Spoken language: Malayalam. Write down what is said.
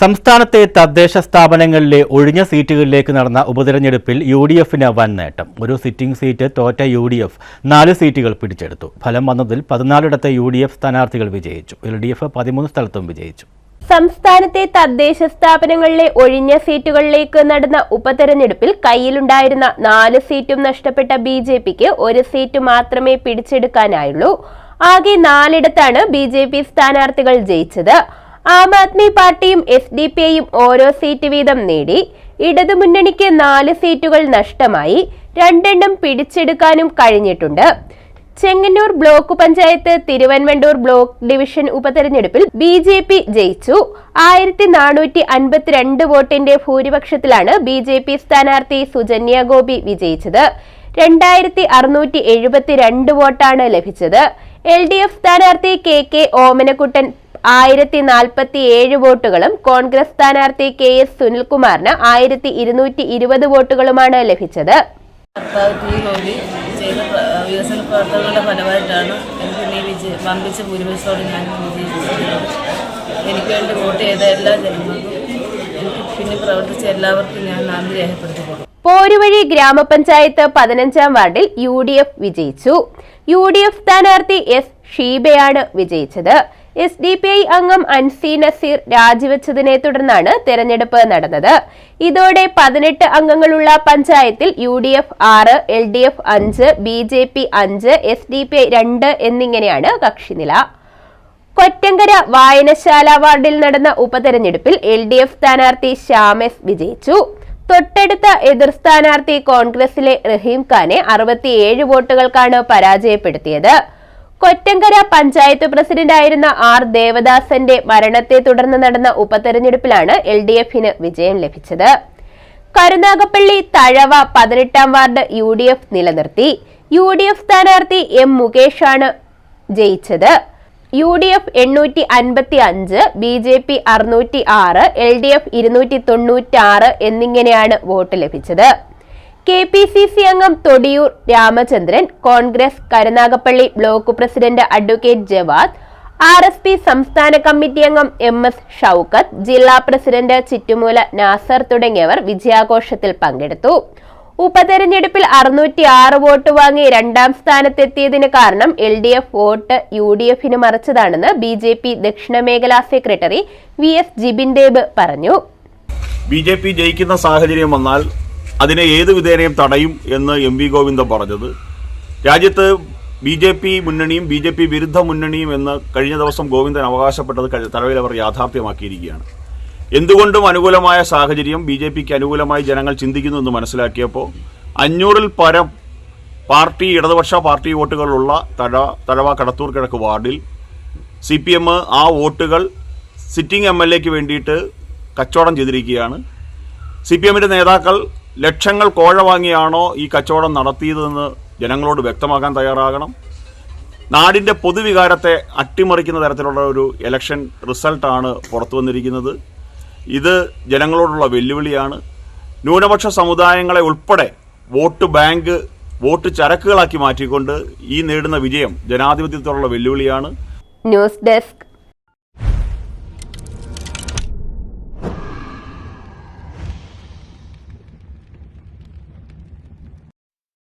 സംസ്ഥാനത്തെ തദ്ദേശ സ്ഥാപനങ്ങളിലെ ഒഴിഞ്ഞ സീറ്റുകളിലേക്ക് നടന്ന ഉപതെരഞ്ഞെടുപ്പിൽ യു ഡി എഫിന് വൻ നേട്ടം. ഒരു സിറ്റിംഗ് സീറ്റ് തോറ്റ യു ഡി എഫ് നാല് സീറ്റുകൾ പിടിച്ചെടുത്തു. ഫലം വന്നതിൽ പതിനാലിടത്തെ യു ഡി എഫ് സ്ഥാനാർത്ഥികൾ വിജയിച്ചു. എൽ ഡി എഫ് പതിമൂന്ന് സ്ഥലത്തും വിജയിച്ചു. സംസ്ഥാനത്തെ തദ്ദേശ സ്ഥാപനങ്ങളിലെ ഒഴിഞ്ഞ സീറ്റുകളിലേക്ക് നടന്ന ഉപതെരഞ്ഞെടുപ്പിൽ കയ്യിലുണ്ടായിരുന്ന നാല് സീറ്റും നഷ്ടപ്പെട്ട ബി ജെ പിക്ക് ഒരു സീറ്റ് മാത്രമേ പിടിച്ചെടുക്കാനായുള്ളൂ. ആകെ നാലിടത്താണ് ബി ജെ പി സ്ഥാനാർത്ഥികൾ ജയിച്ചത്. ആം ആദ്മി പാർട്ടിയും എസ് ഡി പി ഐയും ഓരോ സീറ്റ് വീതം നേടി ഇടതുമുന്നണിക്ക് നാല് സീറ്റുകൾ നഷ്ടമായി രണ്ടെണ്ണം പിടിച്ചെടുക്കാനും കഴിഞ്ഞിട്ടുണ്ട്. Chengannur block panchayat Thiruvanvandoor block division ഉപതെരഞ്ഞെടുപ്പിൽ ബി ജെ പി ജയിച്ചു. ആയിരത്തി നാനൂറ്റി അൻപത്തിരണ്ട് വോട്ടിന്റെ ഭൂരിപക്ഷത്തിലാണ് ബി ജെ പി സ്ഥാനാർത്ഥി സുജന്യ ഗോപി വിജയിച്ചത്. രണ്ടായിരത്തി അറുന്നൂറ്റി എഴുപത്തിരണ്ട് വോട്ടാണ് ലഭിച്ചത്. എൽ ഡി എഫ് സ്ഥാനാർത്ഥി കെ കെ ഓമനക്കുട്ടൻ ആയിരത്തി നാൽപ്പത്തി ഏഴ് വോട്ടുകളും കോൺഗ്രസ് സ്ഥാനാർത്ഥി കെ എസ് സുനിൽകുമാറിന് ആയിരത്തി ഇരുന്നൂറ്റി ഇരുപത് വോട്ടുകളുമാണ് ലഭിച്ചത് വികസന പ്രവർത്തനങ്ങളുടെ ഫലമായിട്ടാണ് എനിക്ക് നീ വിജയ വമ്പിച്ച ഭൂരിപക്ഷത്തോടെ ഞാൻ വിജയിച്ചിരിക്കുന്നത് എനിക്ക് വേണ്ടി വോട്ട് ചെയ്ത എല്ലാ ജനങ്ങൾക്കും എനിക്ക് പിന്നെ പ്രവർത്തിച്ച എല്ലാവർക്കും ഞാൻ നന്ദി രേഖപ്പെടുത്തിക്കൊള്ളു പോരുവഴി ഗ്രാമപഞ്ചായത്ത് പതിനഞ്ചാം വാർഡിൽ യു ഡി എഫ് വിജയിച്ചു. യു ഡി എഫ് സ്ഥാനാർത്ഥി എസ് ഷീബയാണ് വിജയിച്ചത്. എസ് ഡി പി ഐ അംഗം അൻസി നസീർ രാജിവെച്ചതിനെ തുടർന്നാണ് തെരഞ്ഞെടുപ്പ് നടന്നത്. ഇതോടെ പതിനെട്ട് അംഗങ്ങളുള്ള പഞ്ചായത്തിൽ യു ഡി എഫ് ആറ് എൽ ഡി എഫ് അഞ്ച് ബി ജെ പി അഞ്ച് എസ് ഡി പി ഐ രണ്ട് എന്നിങ്ങനെയാണ് കക്ഷിനില. കൊറ്റങ്കര വായനശാല വാർഡിൽ നടന്ന ഉപതെരഞ്ഞെടുപ്പിൽ എൽ ഡി എഫ് സ്ഥാനാർത്ഥി ശ്യാം വിജയിച്ചു. തൊട്ടടുത്ത എതിർ സ്ഥാനാർത്ഥി കോൺഗ്രസിലെ റഹീം ഖാനെ അറുപത്തിയേഴ് വോട്ടുകൾക്കാണ് പരാജയപ്പെടുത്തിയത്. കൊറ്റങ്കര പഞ്ചായത്ത് പ്രസിഡന്റായിരുന്ന ആർ ദേവദാസന്റെ മരണത്തെ തുടർന്ന് നടന്ന ഉപതെരഞ്ഞെടുപ്പിലാണ് എൽ ഡി എഫിന് വിജയം ലഭിച്ചത്. കരുനാഗപ്പള്ളി തഴവ പതിനെട്ടാം വാർഡ് യു ഡി എഫ് നിലനിർത്തി. യു ഡി എഫ് സ്ഥാനാർത്ഥി എം മുകേഷാണ് ജയിച്ചത്. യു ഡി എഫ് എണ്ണൂറ്റി അൻപത്തി അഞ്ച് ബി ജെ പി അറുന്നൂറ്റി ആറ് എൽ ഡി എഫ് ഇരുന്നൂറ്റി തൊണ്ണൂറ്റി ആറ് എന്നിങ്ങനെയാണ് വോട്ട് ലഭിച്ചത്. കെ പി സി സി അംഗം Thodiyoor Ramachandran Congress Karunagappally block president advocate Jawad R S P സംസ്ഥാന കമ്മിറ്റി അംഗം എം എസ് ഷൌക്കത്ത് ജില്ലാ പ്രസിഡന്റ് ചിറ്റുമൂല നാസർ തുടങ്ങിയവർ വിജയാഘോഷത്തിൽ പങ്കെടുത്തു. ഉപതെരഞ്ഞെടുപ്പിൽ അറുന്നൂറ്റി ആറ് വോട്ട് വാങ്ങി രണ്ടാം സ്ഥാനത്തെത്തിയതിന് കാരണം L D F vote U D എഫിന് മറിച്ചതാണെന്ന് ബി ജെ പി ദക്ഷിണ മേഖലാ secretary V S Jibin Deb പറഞ്ഞു. ബി ജെ പി ജയിക്കുന്ന സാഹചര്യം വന്നാൽ അതിനെ ഏത് വിധേനയും തടയും എന്ന് എം വി ഗോവിന്ദൻ പറഞ്ഞത്. രാജ്യത്ത് ബി ജെ പി മുന്നണിയും ബി ജെ പി വിരുദ്ധ മുന്നണിയും എന്ന് കഴിഞ്ഞ ദിവസം ഗോവിന്ദൻ അവകാശപ്പെട്ടത് തലവിൽ അവർ യാഥാർത്ഥ്യമാക്കിയിരിക്കുകയാണ്. എന്തുകൊണ്ടും അനുകൂലമായ സാഹചര്യം ബി ജെ പിക്ക് അനുകൂലമായി ജനങ്ങൾ ചിന്തിക്കുന്നു എന്ന് മനസ്സിലാക്കിയപ്പോൾ അഞ്ഞൂറിൽ പരം പാർട്ടി ഇടതുപക്ഷ പാർട്ടി വോട്ടുകളുള്ള തഴ തഴവ കടത്തൂർ കിഴക്ക് വാർഡിൽ സി പി എം ആ വോട്ടുകൾ സിറ്റിംഗ് എം എൽ എക്ക് വേണ്ടിയിട്ട് കച്ചവടം ചെയ്തിരിക്കുകയാണ്. സി പി എമ്മിന്റെ നേതാക്കൾ ലക്ഷങ്ങൾ കോഴ വാങ്ങിയാണോ ഈ കച്ചവടം നടത്തിയതെന്ന് ജനങ്ങളോട് വ്യക്തമാക്കാൻ തയ്യാറാകണം. നാടിന്റെ പൊതുവികാരത്തെ അട്ടിമറിക്കുന്ന തരത്തിലുള്ള ഒരു ഇലക്ഷൻ റിസൾട്ടാണ് പുറത്തു വന്നിരിക്കുന്നത്. ഇത് ജനങ്ങളോടുള്ള വെല്ലുവിളിയാണ്. ന്യൂനപക്ഷ സമുദായങ്ങളെ ഉൾപ്പെടെ വോട്ട് ബാങ്ക് വോട്ട് ചരക്കുകളാക്കി മാറ്റിക്കൊണ്ട് ഈ നേടുന്ന വിജയം ജനാധിപത്യത്തോടുള്ള വെല്ലുവിളിയാണ്. News desk